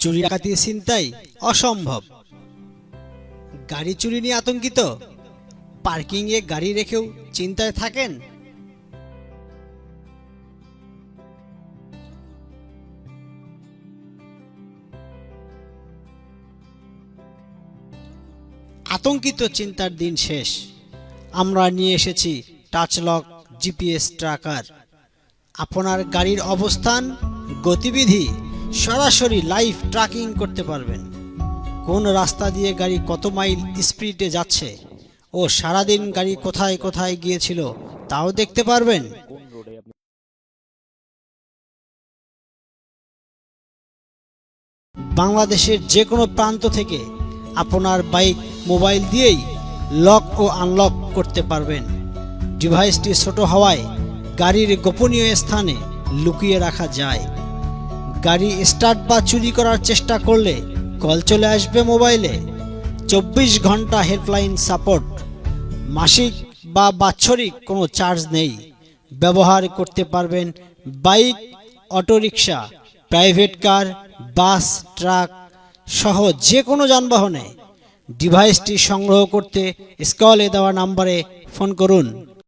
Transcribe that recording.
চুরি ডাকাতি চিন্তাই অসম্ভব। গাড়ি চুরি নিয়ে আতঙ্কিত? পার্কিংয়ে গাড়ি রেখেও চিন্তায় থাকেন? আতঙ্কিত চিন্তার দিন শেষ। আমরা নিয়ে এসেছি টাচলক, জিপিএস ট্র্যাকার আপনার গাড়ির অবস্থান, গতিবিধি সরাসরি লাইভ ট্র্যাকিং করতে পারবেন। কোন রাস্তা দিয়ে গাড়ি কত মাইল স্পিডে যাচ্ছে ও সারাদিন গাড়ি কোথায় কোথায় গিয়েছিল তাও দেখতে পারবেন। বাংলাদেশের যে কোনো প্রান্ত থেকে আপনার বাইক, মোবাইল দিয়েই লক ও আনলক করতে পারবেন। ডিভাইসটি ছোট হওয়ায় গাড়ির গোপনীয় স্থানে লুকিয়ে রাখা যায়। গাড়ি স্টার্ট বা চুরি করার চেষ্টা করলে কল চলে আসবে মোবাইলে। চব্বিশ ঘণ্টা হেল্পলাইন সাপোর্ট। মাসিক বা বাৎসরিক কোনো চার্জ নেই। ব্যবহার করতে পারবেন bike, autorickshaw, private car, bus, truck সহ যে কোনো যানবাহনে। ডিভাইসটি সংগ্রহ করতে স্কলে দেওয়া নাম্বারে ফোন করুন।